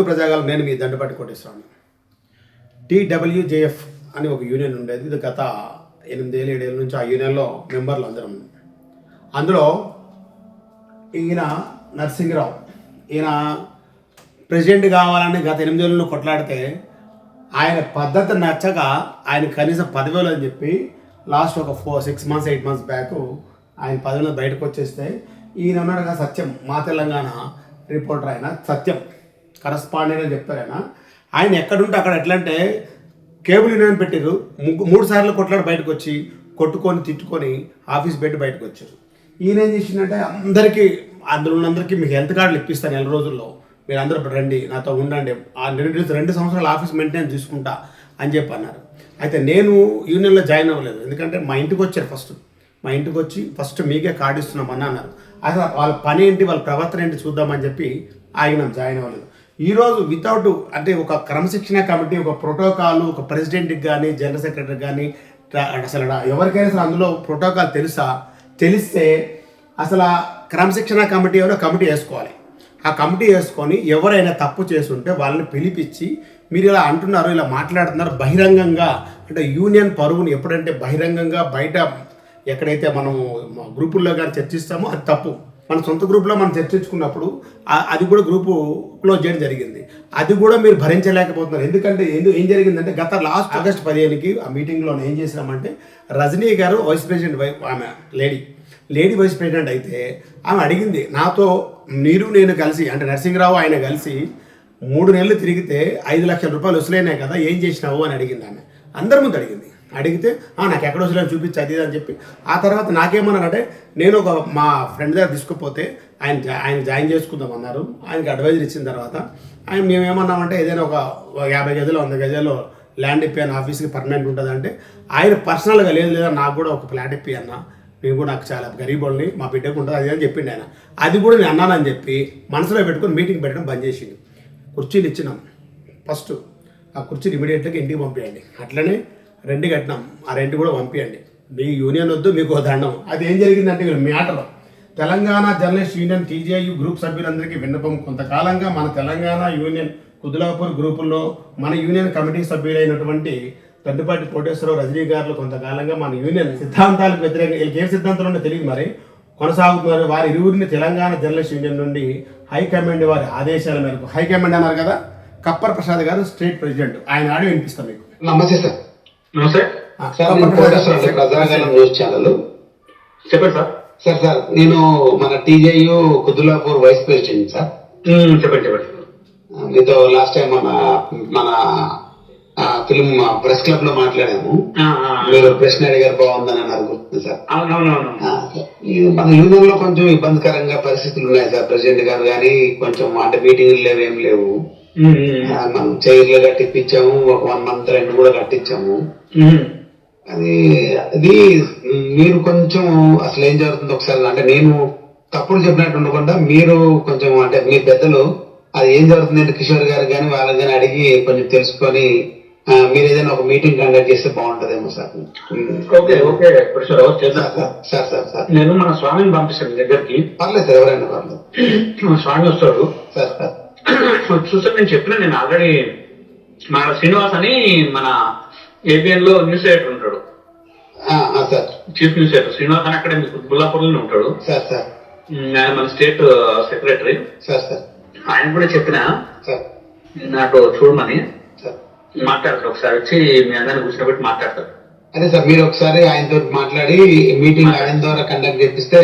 To ప్రజాగాలం నేను మీ Dandapati కోటేశ్వరాను TWJF అని ఒక యూనియన్ ఉండేది. ఇది గత ఎనిమిదేళ్ళు ఏడేళ్ళ నుంచి ఆ యూనియన్లో మెంబర్లు అందరం. అందులో ఈయన నరసింహరావు. ఈయన ప్రెసిడెంట్ కావాలని గత ఎనిమిదేళ్ళు కొట్లాడితే ఆయన పద్ధతి నచ్చక ఆయన కనీసం పదివేలు అని చెప్పి లాస్ట్ ఒక four six months eight months back ఆయన పదవిలో బయటకు వచ్చేస్తే ఈయన ఉన్నాడు కదా సత్యం మా తెలంగాణ రిపోర్టర్ ఆయన సత్యం. కరస్పాండెంట్ అని చెప్తారు ఆయన. ఆయన ఎక్కడుంటే అక్కడ ఎట్లా అంటే కేబుల్ యూనియన్ పెట్టారు ముగ్గు మూడు సార్లు కొట్లాడి బయటకు వచ్చి కొట్టుకొని తిట్టుకొని ఆఫీస్ పెట్టి బయటకు వచ్చారు ఈయన ఏం చేసిందంటే అందరికీ అందులో ఉన్నందరికీ మీకు హెల్త్ కార్డులు ఇప్పిస్తాను నెల రోజుల్లో. మీరు అందరూ రండి నాతో ఉండండి. ఆ రెండు రెండు సంవత్సరాలు ఆఫీస్ మెయింటెనెన్స్ చూసుకుంటా అని చెప్పి అన్నారు. అయితే నేను యూనియన్లో జాయిన్ అవ్వలేదు. ఎందుకంటే మా ఇంటికి వచ్చారు ఫస్ట్. మా ఇంటికి వచ్చి ఫస్ట్ మీకే కార్డు ఇస్తున్నామని అన్నారు. అసలు వాళ్ళ పని ఏంటి వాళ్ళ ప్రవర్తన ఏంటి చూద్దామని చెప్పి ఆగినాం జాయిన్ అవ్వలేదు. ఈరోజు వితౌట్ అంటే ఒక క్రమశిక్షణ కమిటీ ఒక ప్రోటోకాల్ ఒక ప్రెసిడెంట్కి కానీ జనరల్ సెక్రటరీకి కానీ అసలు ఎవరికైనా సరే అందులో ప్రోటోకాల్ తెలుసా? తెలిస్తే అసలు ఆ క్రమశిక్షణ కమిటీ ఎవరో కమిటీ వేసుకోవాలి. ఆ కమిటీ వేసుకొని ఎవరైనా తప్పు చేస్తుంటే వాళ్ళని పిలిపించి మీరు ఇలా అంటున్నారు ఇలా మాట్లాడుతున్నారు బహిరంగంగా అంటే యూనియన్ పరువుని ఎప్పుడంటే బహిరంగంగా బయట ఎక్కడైతే మనము గ్రూపుల్లో కానీ చర్చిస్తామో అది తప్పు. మన సొంత గ్రూప్లో మనం చర్చించుకున్నప్పుడు అది కూడా గ్రూపు క్లోజ్ చేయడం జరిగింది. అది కూడా మీరు భరించలేకపోతున్నారు. ఎందుకంటే ఎందుకు ఏం జరిగిందంటే గత లాస్ట్ ఆగస్ట్ పదిహేనుకి ఆ మీటింగ్లో ఏం చేసినామంటే రజనీ గారు వైస్ ప్రెసిడెంట్ వై ఆమె లేడీ లేడీ వైస్ ప్రెసిడెంట్ అయితే ఆమె అడిగింది నాతో మీరు నేను కలిసి అంటే నరసింహరావు ఆయన కలిసి మూడు నెలలు తిరిగితే ఐదు లక్షల రూపాయలు వసూలైనాయి కదా ఏం చేసినావు? అని అడిగింది ఆమె. అందరి ముందు అడిగింది. అడిగితే నాకు ఎక్కడ వసూలని చూపించి అది అని చెప్పి. ఆ తర్వాత నాకేమన్నారంటే నేను ఒక మా ఫ్రెండ్ దగ్గర తీసుకుపోతే ఆయన జా- ఆయన జాయిన్ చేసుకుందాం అన్నారు. ఆయనకి అడ్వైజర్ ఇచ్చిన తర్వాత ఆయన మేమేమన్నామంటే ఏదైనా ఒక యాభై గజలు వంద గజలు ల్యాండ్ ఇప్పాను ఆఫీస్కి పర్మనెంట్ ఉంటుందంటే ఆయన పర్సనల్గా లేదు లేదా నాకు కూడా ఒక ఫ్లాట్ ఇప్పి అన్న నేను కూడా నాకు చాలా గరీబుల్ని మా బిడ్డకు ఉంటుంది అది అని చెప్పిండు ఆయన. అది కూడా నేను అన్నానని చెప్పి మనసులో పెట్టుకొని మీటింగ్ పెట్టడం బంద్ చేసింది కుర్చీలు ఇచ్చినాం. ఫస్ట్ ఆ కుర్చీని ఇమీడియట్గా ఇంటికి పంపించండి అట్లనే రెండు కట్టినాం. ఆ రెంట్ కూడా పంపించండి మీ యూనియన్ వద్దు మీకు దండం. అది ఏం జరిగిందంటే ఇక్కడ matter Telangana journalist union TJU group సభ్యులందరికీ విన్నపం. కొంతకాలంగా మన తెలంగాణ యూనియన్ కుదులాపూర్ గ్రూపుల్లో మన యూనియన్ కమిటీ సభ్యులైనటువంటి దడ్డుపాటి కోటేశ్వరరావు రజనీ గారు కొంతకాలంగా మన యూనియన్ సిద్ధాంతాలకు వ్యతిరేకంగా వీళ్ళకి ఏ సిద్ధాంతాలు ఉంటే తెలియదు మరి. కొనసాగుతున్నారు. వారి ఇరువురిని తెలంగాణ జర్నలిస్ట్ యూనియన్ నుండి హైకమాండ్ వారి ఆదేశాల మేరకు హైకమాండ్ అన్నారు కదా కప్పర్ ప్రసాద్ గారు స్టేట్ ప్రెసిడెంట్. ఆయన ఆడియో వినిపిస్తాం మీకు. నమస్తే సార్. గారు- ప్రజాగలం న్యూస్ ఛానల్. చెప్పండి సార్. సార్ సార్ నేను మన TJU Kudulapur vice president sir. చెప్పండి చెప్పండి. మీతో లాస్ట్ టైం మన మన ఫిల్మ్ ప్రెస్ క్లబ్లో మాట్లాడాము. మీరు ప్రశ్న అడిగారు బాగుందని అన్నారు గుర్తుంది సార్. మన యూనియన్లో కొంచెం ఇబ్బందికరంగా పరిస్థితులు ఉన్నాయి సార్. ప్రెసిడెంట్ గారు కానీ కొంచెం అంటే మీటింగ్లు లేవు ఏం లేవు. మనం చైర్లు కట్టిప్పించాము ఒక వన్ మంత్ రెండు కూడా కట్టించాము. అది అది మీరు కొంచెం అసలు ఏం జరుగుతుందో ఒకసారి అంటే నేను తప్పుడు చెప్పినట్టు ఉండకుండా మీరు కొంచెం అంటే మీ పెద్దలు అది ఏం జరుగుతుంది అంటే కిషోర్ గారు కానీ వాళ్ళకి కానీ అడిగి కొంచెం తెలుసుకొని మీరు ఏదైనా ఒక మీటింగ్ కండక్ట్ చేస్తే బాగుంటదేమో sir. Okay okay sir sir sir sir నేను మన స్వామిని పంపిస్తాను మీ దగ్గరికి. పర్లేదు సార్ ఎవరైనా పర్లేదు. మన స్వామి వస్తాడు. Sir sir. చూసారు నేను చెప్పిన నేను ఆల్రెడీ మన శ్రీనివాస్ అని మన ఏబిఎన్లో న్యూస్ ఎడిటర్ ఉంటాడు. ఆ, ఆ, sir. Chief news editor Srinivas అని అక్కడ మీకు బుల్లాపూర్లోనే ఉంటాడు. ఆయన మన స్టేట్ సెక్రటరీ ఆయన కూడా చెప్పిన సార్. నాకు చూడమని. సార్. మాట్లాడతారు ఒకసారి వచ్చి మీ అందరిని కూర్చోబెట్టి మాట్లాడతారు అదే సార్ మీరు ఒకసారి ఆయనతో మాట్లాడి మీటింగ్ ఆయన ద్వారా కండక్ట్ చేపిస్తే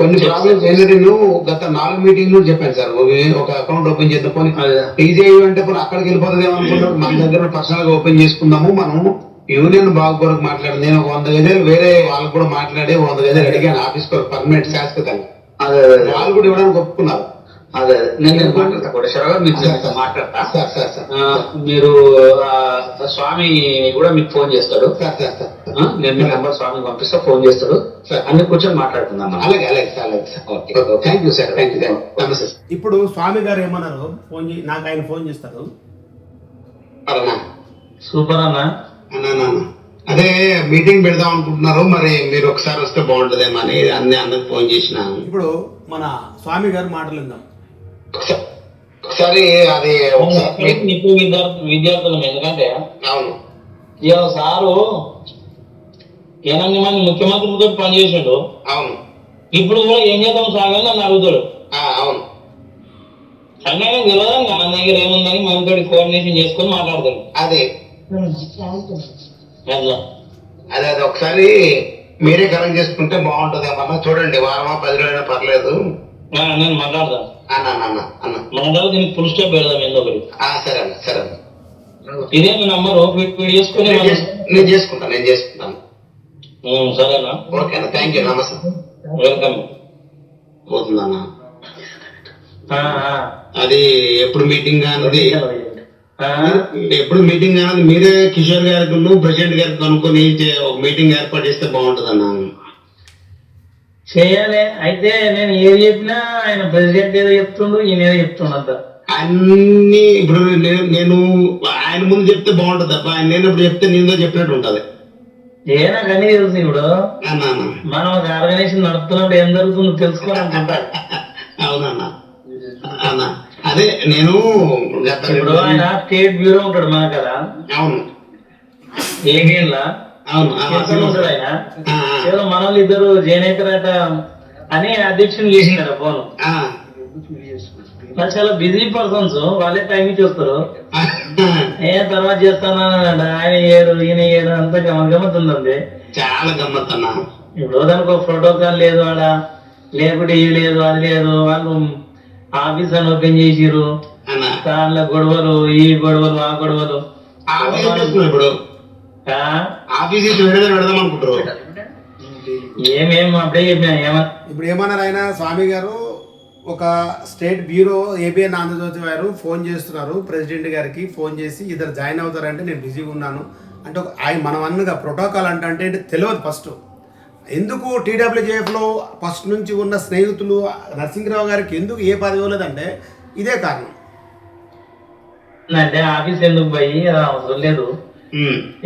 కొన్ని ప్రాబ్లమ్స్ ఏంటంటే నువ్వు గత నాలుగు మీటింగ్ నువ్వు చెప్పాను సార్. ఒక- అకౌంట్ ఓపెన్ చేద్దాం పోనీ. టీజేయూ అంటే పోనీ అక్కడికి వెళ్ళిపోతుంది ఏమనుకున్నాడు మన దగ్గర పర్సనల్గా ఓపెన్ చేసుకుందాము. మనం యూనియన్ బాగు కొరకు మాట్లాడి నేను ఒక వంద గజాలు వేరే వాళ్ళకు కూడా మాట్లాడి వంద గజాలు అడిగాను ఆఫీస్ కొరకు పర్మనెంట్ శాశ్వతంగా అదే వాళ్ళు కూడా ఇవ్వడానికి ఒప్పుకున్నారు. అదే నేను మాట్లాడతా. కోటేశ్వరరావు గారు నేను మాట్లాడతా. Sir sir sir. ఆ, మీరు స్వామి కూడా మీకు ఫోన్ చేస్తాడు. Sir sir sir. ఆ, నేను మీ నెంబర్ స్వామికి పంపిస్తా ఫోన్ చేస్తాడు. సార్. అన్ని కూర్చొని మాట్లాడుకుందాం మనం. అలాగే అలాగే సార్ అలాగే okay. Thank you sir thank you నమస్తే ఇప్పుడు స్వామి గారు ఏమన్నారు? ఫోన్ నాకు ఆయన ఫోన్ చేస్తారు. సూపర్ అన్న. అన్నా నాన్న. అదే మీటింగ్ పెడదాం అనుకుంటున్నారు మరి మీరు ఒకసారి వస్తే బాగుంటుందేమో అని అన్ని అందరికి ఫోన్ చేసినాను ఇప్పుడు మన స్వామి గారు మాటలు విందాం. ఒకసారి అది విద్యార్థులం ఎందుకంటే అవును. ఇవాళ సారు ఎనిమిది మంది ముఖ్యమంత్రులతో పనిచేసిండు అవును. ఇప్పుడు కూడా ఏం చేద్దాం సాగని నన్ను అడుగుతాడు. ఆ, అవును. అంటే తెలియదు మన దగ్గర ఏముందని మనతో కోఆర్డినేషన్ చేసుకొని మాట్లాడతాడు. అదే. అదే అది ఒకసారి మీరే కరెక్ట్ చేసుకుంటే బాగుంటుంది అన్న చూడండి వారమా పది రోజులైనా పర్లేదు నేను మాట్లాడతాను అన్న అన్న అన్న అన్న. మాట్లాడి దీనికి ఫుల్ స్టాప్ పెడదాం ఏందో ఒకటి. ఆ, సరే అన్న సరే అన్న. ఇదే మీ నంబరు చేసుకుని నేను మనం- చేసు- నేను చేసుకుంటాను నేను చేసుకుంటాను. సరేనా? థ్యాంక్ యూ నమస్తే. వెల్కమ్ పోతుందన్న. అది ఎప్పుడు మీటింగ్ అనేది ఆ, ఎప్పుడు మీటింగ్ అనేది మీరే కిషోర్ గారికి ప్రెసిడెంట్ గారికి కనుక్కొని ఒక మీటింగ్ ఏర్పాటు చేస్తే బాగుంటుంది అన్న చేయాలి. అయితే నేను ఏది చెప్పినా ఆయన ప్రెసిడెంట్ ఏదో చెప్తుండు ఈయన ఏదో చెప్తుండంత అన్ని ఇప్పుడు నేను నేను ఆయన ముందు చెప్తే బాగుంటుంది తప్ప ఆయన లేనప్పుడు చెప్తే నేను చెప్పినట్టు ఉంటది. ఏ నాకు అన్ని తెలుసు ఇప్పుడు మనం ఒక ఆర్గనైజేషన్ నడుపుతున్నప్పుడు ఏం జరుగుతుందో తెలుసుకోవాలనుకుంటా. అవునన్న అన్న అదే నేను గత ఇప్పుడు ఆయన స్టేట్ బ్యూరో ఉంటాడు మన కదా అవును. ఏబిఎన్ లా అవును ఉంటాడు ఆయన. ఏదో మన వాళ్ళు ఇద్దరు జయనేతరట అని అధ్యక్షుని చేసిందట ఫోన్. చాలా బిజీ పర్సన్స్ వాళ్ళే టైం ఇచ్చి వస్తారు ఆ, ఏ తర్వాత చేస్తాను ఆయన ఏడు ఈయన ఏడు అంతా గమగమతుందండి చాలా గమ్మత్ అన్న ఇప్పుడు దానికి ఒక ప్రోటోకాల్ లేదు ఆడ. లేకుంటే ఇది లేదు అది లేదు. వాళ్ళు ఆఫీస్ అని ఓపెన్ చేసిర్రు. అన్న. దానిలో గొడవలు ఈ గొడవలు ఆ గొడవలు. ఇప్పుడు? ఆ? ఆఫీస్ పెడదాం అనుకుంటారు ఏమేం అప్పుడే చెప్పినా ఏమన్నా. ఇప్పుడు ఏమన్నారు ఆయన? స్వామి గారు ఒక స్టేట్ బ్యూరో ఏబిఎన్ ఆంధ్రజ్యోతి వారు ఫోన్ చేస్తున్నారు. ప్రెసిడెంట్ గారికి ఫోన్ చేసి ఇద్దరు జాయిన్ అవుతారంటే నేను బిజీగా ఉన్నాను. అంటే ఒక ఆయన మనం అన్నగా ప్రోటోకాల్ అంటే అంటే తెలియదు ఫస్ట్. ఎందుకు టీడబ్ల్యూజేఎఫ్లో ఫస్ట్ నుంచి ఉన్న స్నేహితులు నరసింహరావు గారికి ఎందుకు ఏ పదవి ఇవ్వలేదంటే ఇదే కారణం. అంటే ఆఫీస్ ఎందుకు పోయి అవసరం లేదు.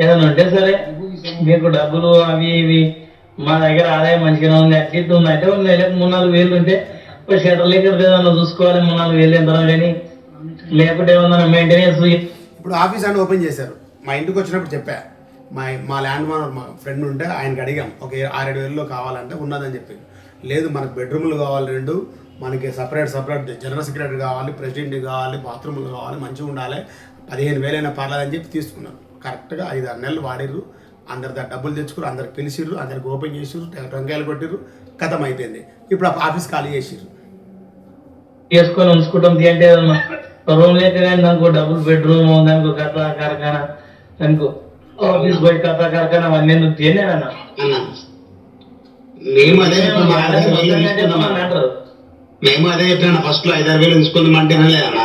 ఏదైనా ఉంటే సరే మీకు డబ్బులు అవి ఇవి మా దగ్గర ఆదాయం మంచిగానే ఉంది అట్లీస్ట్ ఉంది అంటే ఒక నెలకు మూడు నాలుగు వేలు ఉంటే షటర్ లెక్క ఏదైనా చూసుకోవాలి మనల్ని వెళ్ళిన తర్వాత కానీ లేకుంటే ఏమన్నా మెయింటెనెన్స్ ఇప్పుడు ఆఫీస్ అని ఓపెన్ చేశారు. మా ఇంటికి వచ్చినప్పుడు చెప్పా. మా మా ల్యాండ్ మానర్ మా ఫ్రెండ్ ఉంటే ఆయనకి అడిగాం. ఒక ఆరేడు వేలలో కావాలంటే ఉన్నదని చెప్పి. లేదు మనకు బెడ్రూమ్లు కావాలి రెండు. మనకి సపరేట్ సపరేట్ జనరల్ సెక్రటరీ కావాలి ప్రెసిడెంట్ కావాలి బాత్రూమ్లు కావాలి మంచిగా ఉండాలి. పదిహేను వేలైనా పర్లేదని చెప్పి తీసుకున్నారు. కరెక్ట్గా ఐదు ఆరు నెలలు వాడిర్రు. అందరి డబ్బులు తెచ్చుకురు అందరికి పిలిచిర్రు అందరికి ఓపెన్ చేసిర్రు టెంకాయలు కొట్టిర్రు. కథం అయిపోయింది. ఇప్పుడు ఆ ఆఫీస్ ఖాళీ చేసిర్రు. చేసుకొని ఉంచుకుంటాం. అంటే ఏదన్నా రూమ్ లేక కానీ దానికి డబుల్ బెడ్రూమ్ దానికి ఒక కథ కార్ఖానా దానికి ఆఫీస్ బయట కథ కార్ఖానా అవన్నీ ఎందుకు తినేదన్నా అన్న? మేము అదే. అంటారు మేము అదే చెప్పాను ఫస్ట్లో ఐదారు వేలు తీసుకుందాం అంటే వినలే అన్న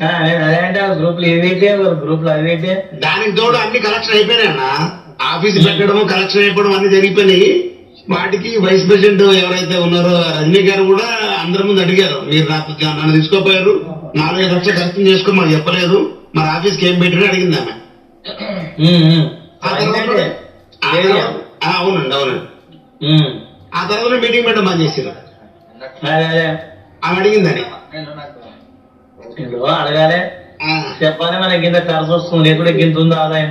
ఆ, నేను అదే అంటే గ్రూప్లో ఏదైతే గ్రూప్లో అదైతే దానికి తోడు అన్ని కలెక్షన్ అయిపోయినాయి అన్న. ఆఫీస్ పెట్టడం కలెక్షన్ అయిపోవడం అన్ని జరిగిపోయినాయి. వాటికి వైస్ ప్రెసిడెంట్ ఎవరైతే ఉన్నారో రజనీ గారు కూడా అందరి ముందు అడిగారు మీరు నాకు నన్ను తీసుకోపోయారు. నాలుగైదు లక్షలు ఖర్చు చేసుకో మాకు చెప్పలేదు. మన ఆఫీస్కి ఏం పెట్టినా అడిగింది ఆమె. అవునండి అవునండి. ఆ తర్వాత మీటింగ్ పెట్టడం బంద్ చేసారు ఆమె అడిగిందని అడగాలి. ఆ, చెప్పాలి మనకి ఇంత ఖర్చు వస్తుంది లేకుంటే ఇంత ఉంది ఆదాయం.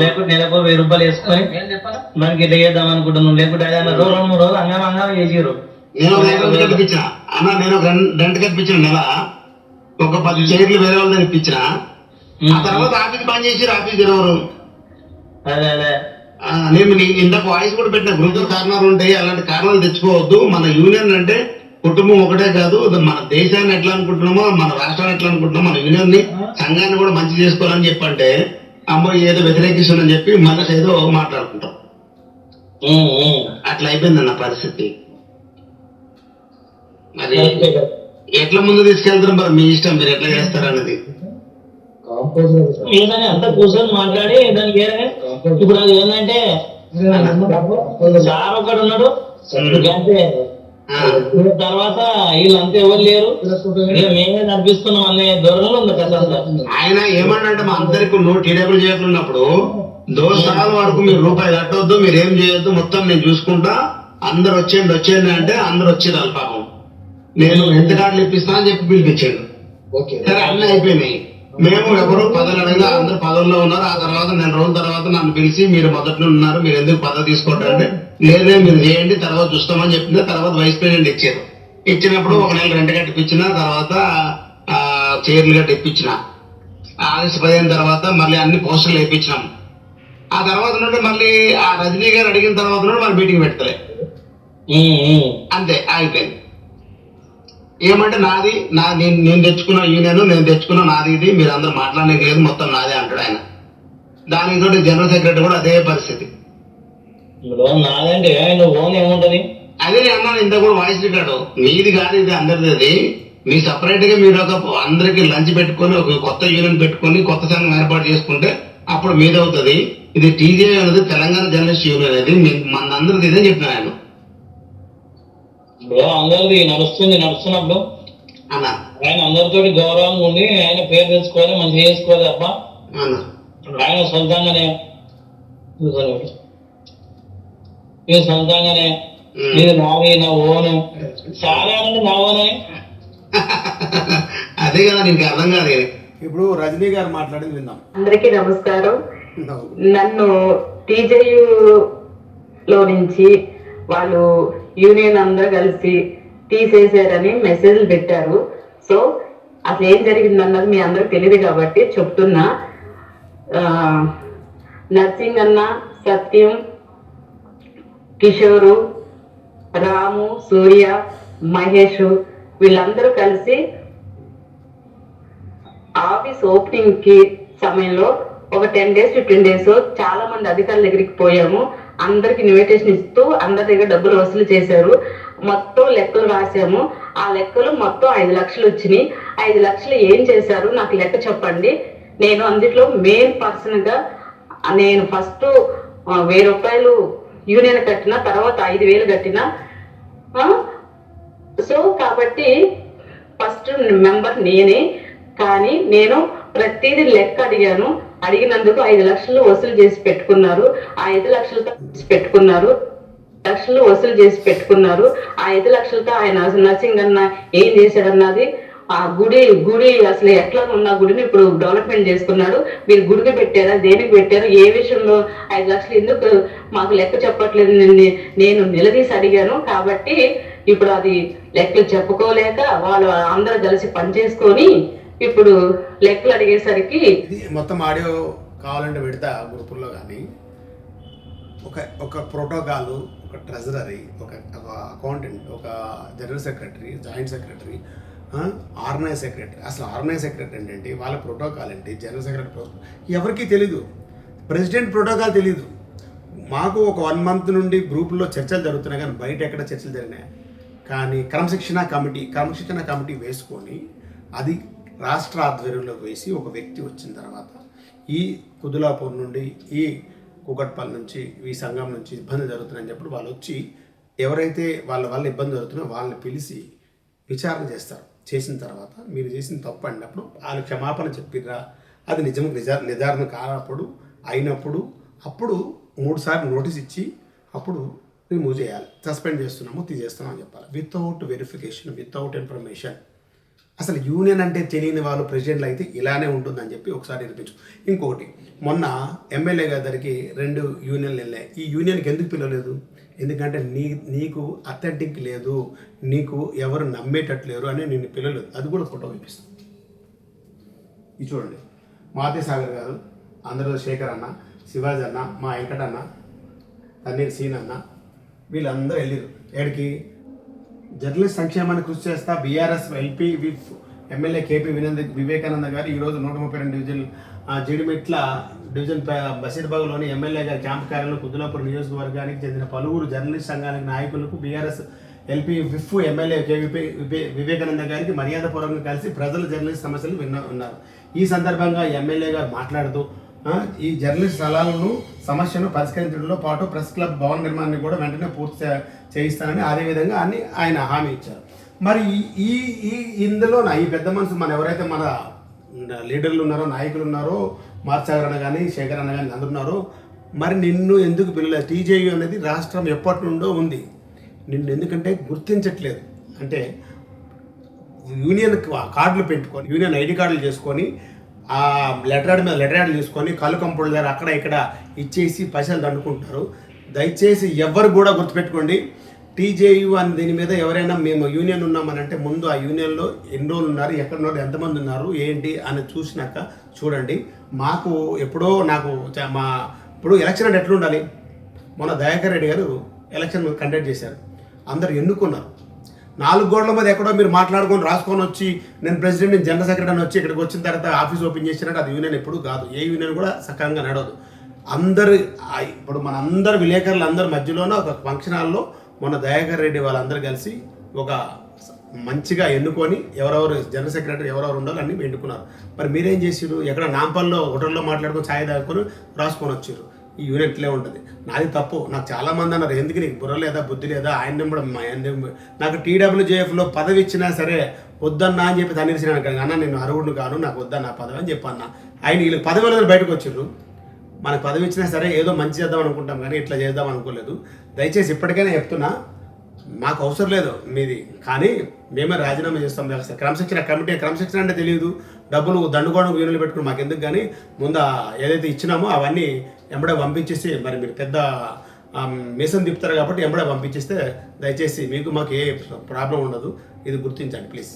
లేకుంటే నెలకు వెయ్యి రూపాయలు వేసుకొని మనకి ఇట్లా చేద్దాం అనుకుంటున్నాం. లేకుంటే అదే అన్న రోజు రెండు మూడు రోజులు అంగం అంగం చేసిర్రు. నేను రెంట్ కల్పించిన అన్న నేను రెంట్ కల్పించిన నెల. ఒక పది చైర్లు వేరే వాళ్ళ ఆ తర్వాత ఆఫీస్ బంద్ చేసి ఆఫీస్ తెరవరు అదే అదే. నేను ఇందాక వాయిస్ కూడా పెట్టిన గృహ కారణాలు ఉంటాయి అలాంటి కారణాలు తెచ్చుకోవద్దు. మన యూనియన్ అంటే కుటుంబం ఒకటే కాదు మన దేశాన్ని ఎట్లా అనుకుంటున్నామో మన రాష్ట్రాన్ని ఎట్లా అనుకుంటున్నామో మన యూనియన్ని సంఘాన్ని కూడా మంచి చేసుకోవాలని చెప్పంటే అమ్మో ఏదో వ్యతిరేకిస్తుందని చెప్పి మళ్ళీ ఏదో మాట్లాడుకుంటాం. అట్లా అయిపోయింది అన్న పరిస్థితి. మరి ఎట్లా ముందు తీసుకెళ్తారు మరి? మీ ఇష్టం మీరు ఎట్లా చేస్తారన్నది ఏదైనా అంతా కూర్చొని మాట్లాడి దానికి ఇప్పుడు అది ఏంటంటే సార్ ఒకడు ఉన్నాడు. అంతే తర్వాత వీళ్ళంతా ఎవరు లేరు? మేమే నడిపిస్తున్నాం అనే ధోరణిలో ఉంది అంతా. ఆయన ఏమన్నంటే మా అందరికి నువ్వు టీడబ్ల్యూ చేయకున్నప్పుడు దోషాల వరకు మీరు రూపాయి కట్టవద్దు మీరు ఏం చేయొద్దు మొత్తం నేను చూసుకుంటా అందరు వచ్చేయండి వచ్చేయండి అంటే అందరు వచ్చేది పాపం. నేను ఎంత కార్డులు ఇప్పిస్తా అని చెప్పి పిలిపించాడు సరే అన్నీ అయిపోయినాయి. మేము ఎవరు పదవులు అడగా అందరు పదవుల్లో ఉన్నారు. ఆ తర్వాత నెల రోజుల తర్వాత నన్ను పిలిచి మీరు మొదట్లో ఉన్నారు మీరు ఎందుకు పదవి తీసుకుంటారంటే లేదే మీరు చేయండి తర్వాత చూస్తామని చెప్పింది. తర్వాత వైస్ ప్రెసిడెంట్ ఇచ్చారు. ఇచ్చినప్పుడు ఒక నెల రెంట్ కట్టిపించిన తర్వాత ఆ, చైర్లు గట్టి ఇప్పించిన. ఆగస్టు పదిహేను తర్వాత మళ్ళీ అన్ని పోస్టర్లు వేయించినాం. ఆ తర్వాత నుండి మళ్ళీ ఆ రజనీ గారు అడిగిన తర్వాత నుండి మన మీటింగ్ పెడతలే. అంతే అయిపోయింది. ఏమంటే నాది నా నేను నేను తెచ్చుకున్న యూనియన్ నేను తెచ్చుకున్న నాది ఇది మీరు అందరూ మాట్లాడడానికి లేదు మొత్తం నాదే అంటాడు ఆయన. దానికి తోటి జనరల్ సెక్రటరీ కూడా అదే పరిస్థితి. ఇప్పుడు నాదంటే నువ్వు ఓన్ ఏముంటది? అదే నేను అన్నాను ఇంత కూడా వాయిస్ రికార్డు. మీది కాదు ఇది అందరిది. అది మీ సపరేట్గా మీరు ఒక అందరికి లంచ్ పెట్టుకొని ఒక కొత్త యూనియన్ పెట్టుకొని కొత్త సంఘం ఏర్పాటు చేసుకుంటే అప్పుడు మీదవుతుంది. ఇది టీజే అనేది తెలంగాణ జర్నలిస్ట్ యూనియన్ అనేది మనందరిది ఇదే చెప్పిన ఆయన. ఇప్పుడు అందరిది నడుస్తుంది నడుస్తున్నప్పుడు అన్న ఆయన అందరితోటి గౌరవంగా ఉండి ఆయన పేరు తెలుసుకోవాలి మంచిగా చేసుకోవాలి తప్ప అన్న ఆయన సొంతంగానే. ఇది సొంతంగానే ఇది నాది నా ఓను. చాలా నా ఓనే. అదే కదా నీకు అర్థం కాదు. ఇప్పుడు రజనీ గారు మాట్లాడింది విందాం. అందరికీ నమస్కారం. నన్ను టీజేయు లో నుంచి వాళ్ళు యూనియన్ అందరూ కలిసి తీసేశారని మెసేజ్లు పెట్టారు. సో అసలు ఏం జరిగిందన్నది మీ అందరూ తెలియదు కాబట్టి చెప్తున్నా. నర్సింగ్ అన్న సత్యం కిషోరు రాము సూర్య మహేష్ వీళ్ళందరూ కలిసి ఆఫీస్ ఓపెనింగ్కి సమయంలో ఒక టెన్ డేస్ ఫిఫ్టీన్ డేస్ చాలా మంది అధికారుల దగ్గరికి పోయాము. అందరికి ఇన్విటేషన్ ఇస్తూ అందరి దగ్గర డబ్బులు వసూలు చేశారు. మొత్తం లెక్కలు రాసాము ఆ లెక్కలు మొత్తం ఐదు లక్షలు వచ్చినాయి. ఐదు లక్షలు ఏం చేశారు? నాకు లెక్క చెప్పండి. నేను అందులో మెయిన్ పర్సన్గా నేను ఫస్ట్ వెయ్యి రూపాయలు యూనియన్ కట్టిన తర్వాత ఐదు వేలు కట్టిన. సో కాబట్టి ఫస్ట్ మెంబర్ నేనే. కానీ నేను ప్రతిదీ లెక్క అడిగాను. అడిగినందుకు ఐదు లక్షలు వసూలు చేసి పెట్టుకున్నారు. ఆ ఐదు లక్షలతో పెట్టుకున్నారు. లక్షలు వసూలు చేసి పెట్టుకున్నారు. ఆ ఐదు లక్షలతో ఆయన నర్సింగ్ అన్న ఏం చేశాడన్నది ఆ గుడి గుడి అసలు ఎట్లా ఉన్న గుడిని ఇప్పుడు డెవలప్మెంట్ చేసుకున్నాడు. మీరు గుడికి పెట్టారా దేనికి పెట్టారు ఏ విషయంలో ఐదు లక్షలు ఎందుకు మాకు లెక్క చెప్పట్లేదు నేను- నేను నిలదీసి అడిగాను. కాబట్టి ఇప్పుడు అది లెక్కలు చెప్పుకోలేక వాళ్ళు అందరూ కలిసి పనిచేసుకొని ఇప్పుడు లెక్కలు అడిగేసరికి ఇది మొత్తం ఆడియో కావాలంటే పెడతా గ్రూపుల్లో కానీ. ఒక ఒక ప్రోటోకాల్ ఒక ట్రెజరరీ ఒక ఒక అకౌంటెంట్ ఒక general secretary joint secretary organise secretary. అసలు ఆర్గనైజ్ సెక్రటరీ ఏంటి వాళ్ళ ప్రోటోకాల్ ఏంటి? జనరల్ సెక్రటరీ ప్రోటోకాల్ ఎవరికీ తెలీదు. ప్రెసిడెంట్ ప్రోటోకాల్ తెలీదు. మాకు ఒక వన్ మంత్ నుండి గ్రూపుల్లో చర్చలు జరుగుతున్నాయి కానీ బయట ఎక్కడ చర్చలు జరిగినాయి? కానీ క్రమశిక్షణ కమిటీ క్రమశిక్షణ కమిటీ వేసుకొని అది రాష్ట్ర ఆధ్వర్యంలో వేసి ఒక వ్యక్తి వచ్చిన తర్వాత ఈ కుదులాపూర్ నుండి ఈ కూకట్పల్లి నుంచి ఈ సంఘం నుంచి ఇబ్బంది జరుగుతుందని చెప్పి వాళ్ళు వచ్చి ఎవరైతే వాళ్ళ వల్ల ఇబ్బంది జరుగుతుందో వాళ్ళని పిలిచి విచారణ చేస్తారు. చేసిన తర్వాత మీరు చేసిన తప్పు అన్నప్పుడు వాళ్ళు క్షమాపణ చెప్పిర్రా అది నిజం నిజా నిర్ధారణ కానప్పుడు అయినప్పుడు అప్పుడు మూడుసార్లు నోటీస్ ఇచ్చి అప్పుడు రిమూవ్ చేయాలి. సస్పెండ్ చేస్తున్నాము తీసేస్తున్నాం అని చెప్పాలి. Without verification without information. అసలు యూనియన్ అంటే తెలియని వాళ్ళు ప్రెసిడెంట్లు అయితే ఇలానే ఉంటుందని చెప్పి ఒకసారి వినిపించు ఇంకొకటి మొన్న ఎమ్మెల్యే గారికి రెండు యూనియన్లు వెళ్ళాయి. ఈ యూనియన్కి ఎందుకు పిలవలేదు? ఎందుకంటే నీ నీకు అథెంటిక్ లేదు నీకు ఎవరు నమ్మేటట్లేరు అని నిన్ను పిలవలేదు. అది కూడా ఫోటో చూపిస్తాను ఇది చూడండి. మాతే సాగర్ గారు అందరూ శేఖర్ అన్న శివాజీ అన్న మా వెంకటన్న తన్నీర్ సీన్ అన్న వీళ్ళందరూ వెళ్ళారు ఎక్కడికి జర్నలిస్ట్ సంక్షేమాన్ని కృషి చేస్తా BRS LP whip MLA KP వినంద Vivekananda గారు ఈరోజు నూట ముప్పై రెండు డివిజన్ జీడిమిట్ల జీడిమెట్ల డివిజన్ ప- బషీర్బాగ్లోని ఎమ్మెల్యే గారి క్యాంప్ కార్యాలయంలో కుదులాపూర్ నియోజకవర్గానికి చెందిన పలువురు జర్నలిస్ట్ సంఘానికి నాయకులకు BRS LP whip MLA KVP Vivekananda గారికి మర్యాదపూర్వకంగా కలిసి ప్రజల జర్నలిస్ట్ సమస్యలు విన్న ఉన్నారు ఈ సందర్భంగా ఎమ్మెల్యే గారు మాట్లాడుతూ ఈ జర్నలిస్ట్ స్థలాలను సమస్యను పరిష్కరించడంలో పాటు ప్రెస్ క్లబ్ భవన నిర్మాణాన్ని కూడా వెంటనే పూర్తి చేయిస్తానని అదేవిధంగా అని ఆయన హామీ ఇచ్చారు. మరి ఈ- ఈ ఈ ఇందులో నా ఈ పెద్ద మనసు మన ఎవరైతే మన లీడర్లు ఉన్నారో నాయకులు ఉన్నారో మార్చాగర్ అన్న కానీ శేఖర్ అన్న కానీ అందరు ఉన్నారో మరి నిన్ను ఎందుకు పిల్లలేదు టీజేయు అనేది రాష్ట్రం ఎప్పటి నుండో ఉంది. నిన్ను ఎందుకంటే గుర్తించట్లేదు. అంటే యూనియన్ కార్డులు పెట్టుకొని యూనియన్ ఐడి కార్డులు చేసుకొని ఆ లెటర్ యాడ్ మీద లెటర్ యాడ్ చేసుకొని కళ్ళు కంపౌండ్ దగ్గర అక్కడ ఇక్కడ ఇచ్చేసి పైసలు దండుకుంటారు దయచేసి ఎవరు కూడా గుర్తుపెట్టుకోండి టీజేయు అని దీని మీద ఎవరైనా మేము యూనియన్ ఉన్నామని అంటే ముందు ఆ యూనియన్లో ఎన్ని రోజులు ఉన్నారు ఎక్కడ ఉన్నారు ఎంతమంది ఉన్నారు ఏంటి అని చూసినాక చూడండి. మాకు ఎప్పుడో నాకు మా ఇప్పుడు ఎలక్షన్ అంటే ఎట్లుండాలి? మొన్న దయాకర్ రెడ్డి గారు ఎలక్షన్ కండక్ట్ చేశారు. అందరు ఎన్నుకున్నారు. నాలుగు గోడల మీద ఎక్కడో మీరు మాట్లాడుకొని రాసుకొని వచ్చి నేను ప్రెసిడెంట్ నేను జనరల్ సెక్రటరీ అని వచ్చి ఇక్కడికి వచ్చిన తర్వాత ఆఫీస్ ఓపెన్ చేసినట్టు అది యూనియన్ ఎప్పుడు కాదు. ఏ యూనియన్ కూడా సక్రమంగా నడవదు. అందరు ఇప్పుడు మన అందరు విలేకరులు అందరి మధ్యలోనే ఒక ఫంక్షన్ హాల్లో మొన్న దయాకర్ రెడ్డి వాళ్ళందరూ కలిసి ఒక మంచిగా ఎన్నుకొని ఎవరెవరు జనరల్ సెక్రటరీ ఎవరెవరు ఉండాలో అన్ని ఎన్నుకున్నారు. మరి మీరేం చేసారు ఎక్కడ నాంపల్లో హోటల్లో మాట్లాడుకొని ఛాయ్ తాగుకొని రాసుకొని వచ్చారు ఈ యూనిట్ ఉంటుంది. నాది తప్పు. నాకు చాలామంది అన్నారు ఎందుకు నీకు బుర్ర లేదా బుద్ధి లేదా? ఆయన కూడా నెంబర్- నాకు టీడబ్ల్యూజేఎఫ్లో పదవి ఇచ్చినా సరే వద్దన్నా అని చెప్పి తనిరిసినాను కానీ అన్న నేను అర్హుడు కాను నాకు వద్దన్న పదవి అని చెప్పి ఆయన వీళ్ళు పదవి వల్ల బయటకు వచ్చారు మనకు పదవి ఇచ్చినా సరే ఏదో మంచి చేద్దాం అనుకుంటాం కానీ ఇట్లా చేద్దాం అనుకోలేదు. దయచేసి ఇప్పటికైనా చెప్తున్నా మాకు అవసరం లేదు మీది. కానీ మేమే రాజీనామా చేస్తాం సార్. క్రమశిక్షణ కమిటీ క్రమశిక్షణ అంటే తెలియదు. డబ్బులు దండుకోవడం వీణులు పెట్టుకుని మాకు ఎందుకు కానీ ముందు ఏదైతే ఇచ్చినామో అవన్నీ ఎంబడే పంపించేసి మరి మీరు పెద్ద మిషన్ తిప్పుతారు కాబట్టి ఎంబడే పంపించేస్తే దయచేసి మీకు మాకు ఏ ప్రాబ్లం ఉండదు. ఇది గుర్తించండి ప్లీజ్.